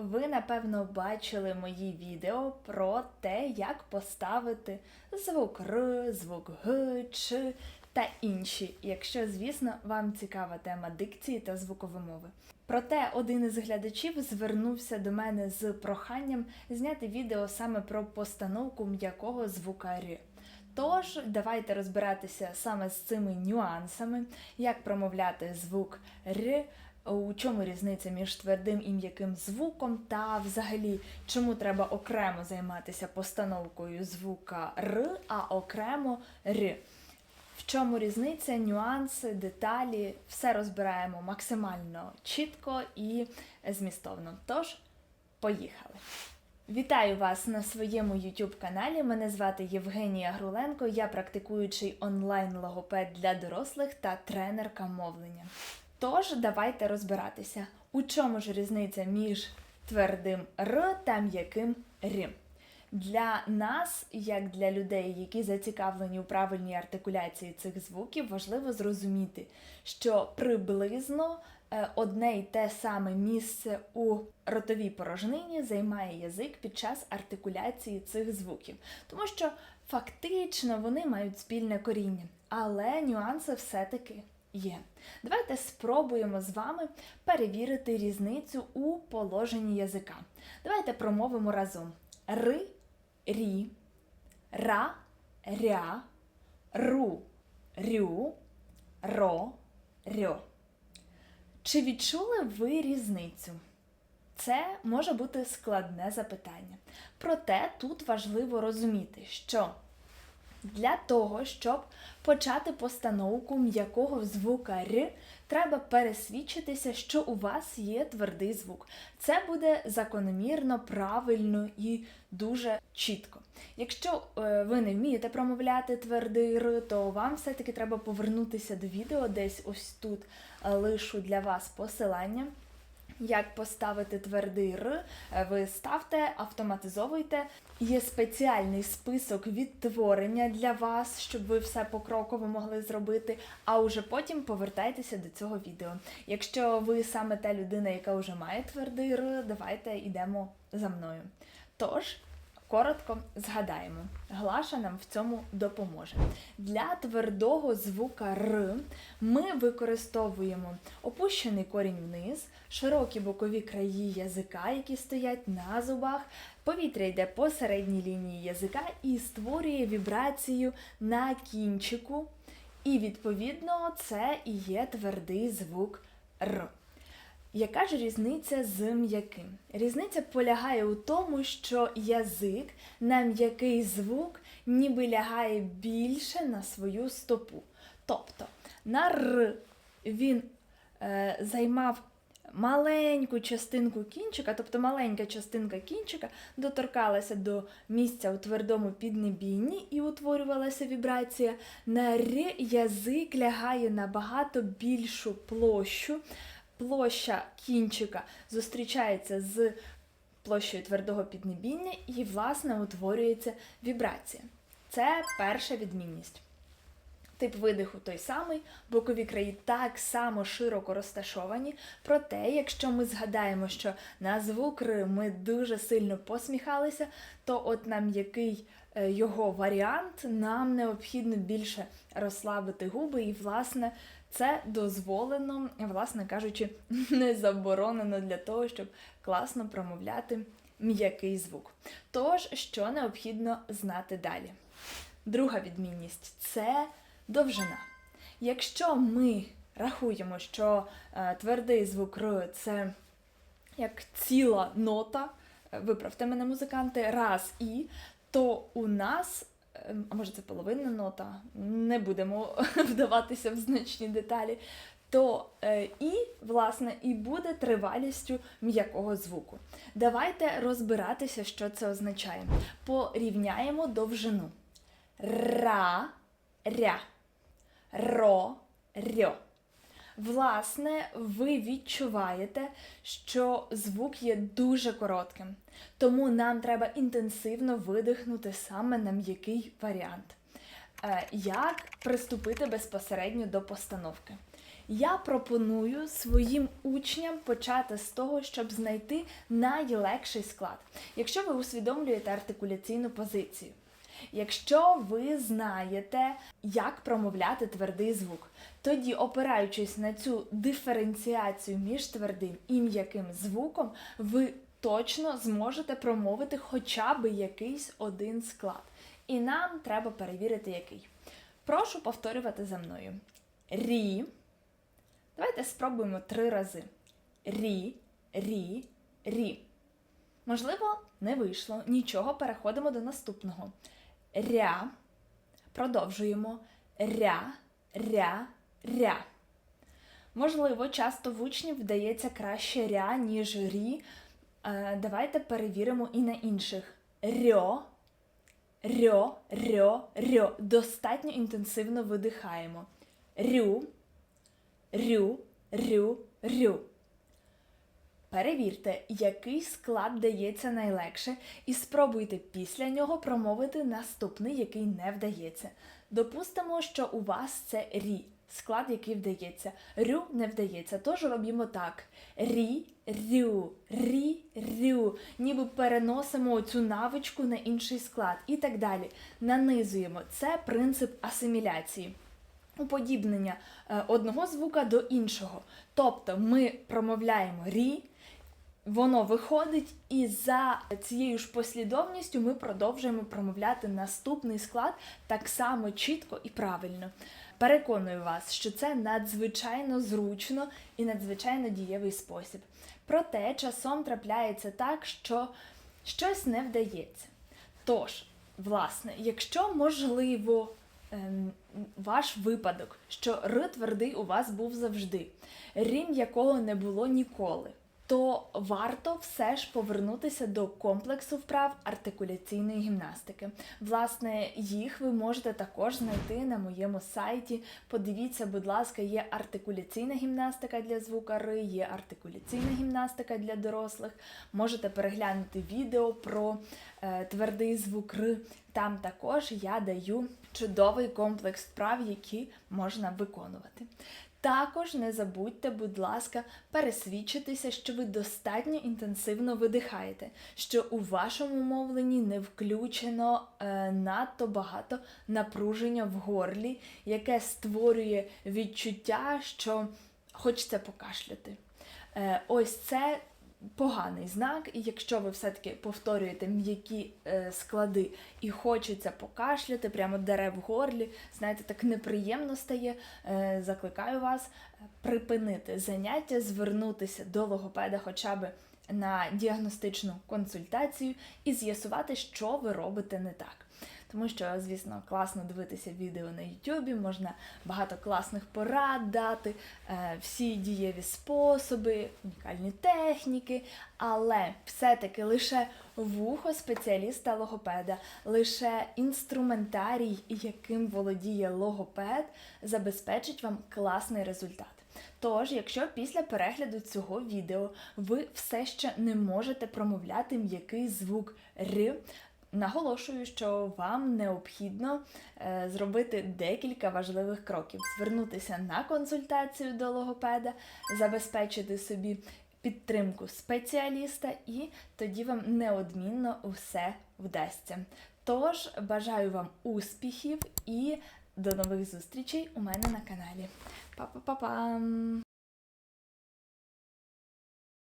Ви, напевно, бачили мої відео про те, як поставити звук Р, звук Г, Ч та інші, якщо, звісно, вам цікава тема дикції та звуковимови. Проте один із глядачів звернувся до мене з проханням зняти відео саме про постановку м'якого звука Р. Тож, давайте розбиратися саме з цими нюансами, як промовляти звук Р, у чому різниця між твердим і м'яким звуком, та взагалі, чому треба окремо займатися постановкою звука Р, а окремо Р. В чому різниця, нюанси, деталі, все розбираємо максимально чітко і змістовно. Тож, поїхали! Вітаю вас на своєму YouTube каналі. Мене звати Євгенія Груленко. Я практикуючий онлайн-логопед для дорослих та тренерка мовлення. Тож, давайте розбиратися, у чому ж різниця між твердим Р та м'яким Р. Для нас, як для людей, які зацікавлені у правильній артикуляції цих звуків, важливо зрозуміти, що приблизно е, одне й те саме місце у ротовій порожнині займає язик під час артикуляції цих звуків, тому що фактично вони мають спільне коріння, але нюанси все-таки є. Давайте спробуємо з вами перевірити різницю у положенні язика. Давайте промовимо разом. Ри, рі, ра, ря, ру, рю, ро, рьо. Чи відчули ви різницю? Це може бути складне запитання. Проте тут важливо розуміти, що для того, щоб почати постановку м'якого звука Р, треба пересвідчитися, що у вас є твердий звук. Це буде закономірно, правильно і дуже чітко. Якщо е, ви не вмієте промовляти твердий Р, то вам все-таки треба повернутися до відео, десь ось тут е, лишу для вас посилання. Як поставити твердий Р, е, ви ставте, автоматизовуйте. Є спеціальний список відтворення для вас, щоб ви все покроково могли зробити, а уже потім повертайтеся до цього відео. Якщо ви саме та людина, яка вже має твердий Р, давайте йдемо за мною. Тож, коротко згадаємо, Глаша нам в цьому допоможе. Для твердого звука Р ми використовуємо опущений корінь вниз, широкі бокові краї язика, які стоять на зубах. Повітря йде по середній лінії язика і створює вібрацію на кінчику. І, відповідно, це і є твердий звук Р. Яка ж різниця з м'яким? Різниця полягає у тому, що язик на м'який звук ніби лягає більше на свою стопу. Тобто на Р він е, займав маленьку частинку кінчика, тобто маленька частинка кінчика доторкалася до місця у твердому піднебінні і утворювалася вібрація. На Р язик лягає на багато більшу площу. Площа кінчика зустрічається з площею твердого піднебіння і, власне, утворюється вібрація. Це перша відмінність. Тип видиху той самий, бокові краї так само широко розташовані. Проте, якщо ми згадаємо, що на звук Р ми дуже сильно посміхалися, то от на м'який е, його варіант нам необхідно більше розслабити губи, і, власне, це дозволено, власне кажучи, не заборонено для того, щоб класно промовляти м'який звук. Тож, що необхідно знати далі? Друга відмінність це довжина. Якщо ми рахуємо, що е, твердий звук Р це як ціла нота, е, виправте мене музиканти, раз і, то у нас, а може це половинна нота, не будемо вдаватися в значні деталі, то е, і, власне, і буде тривалістю м'якого звуку. Давайте розбиратися, що це означає. Порівняємо довжину. Ра, ря, ро, рьо. Власне, ви відчуваєте, що звук є дуже коротким, тому нам треба інтенсивно видихнути саме на м'який варіант. Е, Як приступити безпосередньо до постановки? Я пропоную своїм учням почати з того, щоб знайти найлегший склад. Якщо ви усвідомлюєте артикуляційну позицію, якщо ви знаєте, як промовляти твердий звук, тоді, опираючись на цю диференціацію між твердим і м'яким звуком, ви точно зможете промовити хоча б якийсь один склад. І нам треба перевірити, який. Прошу повторювати за мною. Рі. Давайте спробуємо три рази. Рі, рі, рі. Можливо, не вийшло. Нічого, переходимо до наступного. Ря. Продовжуємо. Ря, ря, ря. Можливо, часто в учнів вдається краще ря, ніж рі. Е, Давайте перевіримо і на інших. Рьо, рьо, рьо, рьо. Достатньо інтенсивно видихаємо. Рю, рю, рю, рю. Перевірте, який склад дається найлегше, і спробуйте після нього промовити наступний, який не вдається. Допустимо, що у вас це рі, склад, який вдається. Рю не вдається. Тож робімо так: рі, рю, рі, рю. Ніби переносимо цю навичку на інший склад і так далі. Нанизуємо. Це принцип асиміляції уподібнення е, одного звука до іншого. Тобто ми промовляємо рі, воно виходить, і за цією ж послідовністю ми продовжуємо промовляти наступний склад так само чітко і правильно. Переконую вас, що це надзвичайно зручно і надзвичайно дієвий спосіб. Проте часом трапляється так, що щось не вдається. Тож, власне, якщо можливо ем, ваш випадок, що р твердий у вас був завжди, рім якого не було ніколи, то варто все ж повернутися до комплексу вправ артикуляційної гімнастики. Власне, їх ви можете також знайти на моєму сайті. Подивіться, будь ласка, є артикуляційна гімнастика для звука Р, є артикуляційна гімнастика для дорослих. Можете переглянути відео про е, твердий звук Р. Там також я даю чудовий комплекс вправ, які можна виконувати. Також не забудьте, будь ласка, пересвідчитися, що ви достатньо інтенсивно видихаєте, що у вашому мовленні не включено е, надто багато напруження в горлі, яке створює відчуття, що хочеться покашляти. Е, ось це поганий знак, і якщо ви все-таки повторюєте м'які е, склади і хочеться покашляти, прямо дере в горлі, знаєте, так неприємно стає, е, закликаю вас е, припинити заняття, звернутися до логопеда хоча б на діагностичну консультацію і з'ясувати, що ви робите не так. Тому що, звісно, класно дивитися відео на Ютубі, можна багато класних порад дати, е, всі дієві способи, унікальні техніки, але все-таки лише вухо спеціаліста логопеда, лише інструментарій, яким володіє логопед, забезпечить вам класний результат. Тож, якщо після перегляду цього відео ви все ще не можете промовляти м'який звук Р, Наголошую, що вам необхідно е, зробити декілька важливих кроків: звернутися на консультацію до логопеда, забезпечити собі підтримку спеціаліста, і тоді вам неодмінно все вдасться. Тож бажаю вам успіхів і до нових зустрічей у мене на каналі. Па-па-па-пам!